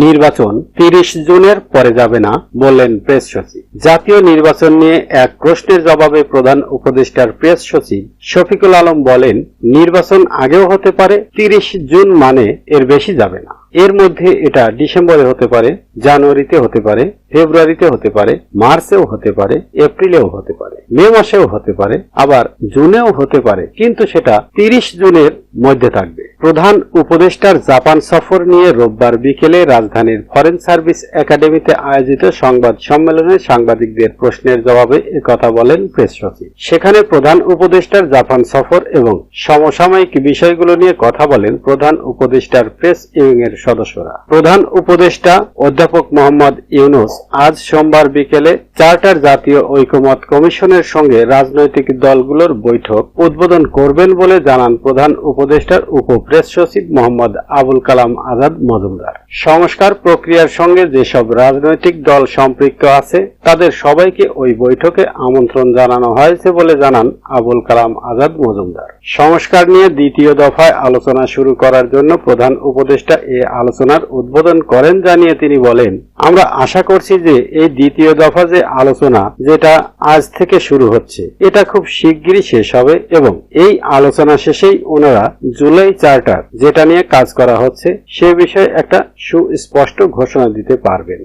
নির্বাচন তিরিশ জুনের পরে যাবে না, বললেন প্রেস সচিব। জাতীয় নির্বাচন নিয়ে এক প্রশ্নের জবাবে প্রধান উপদেষ্টার প্রেস সচিব শফিকুল আলম বলেন, নির্বাচন আগেও হতে পারে, তিরিশ জুন মানে এর বেশি যাবে না। এর মধ্যে এটা ডিসেম্বরে হতে পারে, জানুয়ারিতে হতে পারে, ফেব্রুয়ারিতে হতে পারে, মার্চেও হতে পারে, এপ্রিলেও হতে পারে, মে মাসেও হতে পারে, আবার জুনেও হতে পারে, কিন্তু সেটা তিরিশ জুনের মধ্যে থাকবে। প্রধান উপদেষ্টার জাপান সফর নিয়ে রোববার বিকেলে রাজধানীর ফরেন সার্ভিস একাডেমিতে আয়োজিত সংবাদ সম্মেলনে সাংবাদিকদের প্রশ্নের জবাবে কথা বলেন প্রেস সচিব। সেখানে প্রধান উপদেষ্টার জাপান সফর এবং সমসাময়িক বিষয়গুলো নিয়ে কথা বলেন প্রধান উপদেষ্টার প্রেস ইউনিং এর সদস্যরা। প্রধান উপদেষ্টা অধ্যাপক মোহাম্মদ ইউনুস আজ সোমবার বিকেলে চার্টার জাতীয় ঐকমত কমিশনের সঙ্গে রাজনৈতিক দলগুলোর বৈঠক উদ্বোধন করবেন বলে জানান প্রধান উপদেষ্টার উপ প্রেস সচিব মোহাম্মদ আবুল কালাম আজাদ মজুমদার। সংস্কার প্রক্রিয়ার সঙ্গে যেসব রাজনৈতিক দল সম্পৃক্ত আছে, তাদের সবাইকে ওই বৈঠকে আমন্ত্রণ জানানো হয়েছে বলে জানান আবুল কালাম আজাদ মজুমদার। সংস্কার নিয়ে দ্বিতীয় দফায় আলোচনা শুরু করার জন্য প্রধান উপদেষ্টা এ আলোচনার উদ্বোধন করেন জানিয়ে তিনি বলেন, আমরা আশা করছি যে এই দ্বিতীয় দফা যে আলোচনা, যেটা আজ থেকে শুরু হচ্ছে, এটা খুব শিগগিরই শেষ হবে এবং এই আলোচনা শেষেই ওনারা জুলাই চার্টার যেটা নিয়ে কাজ করা হচ্ছে সে বিষয়ে একটা সুস্পষ্ট ঘোষণা দিতে পারবেন।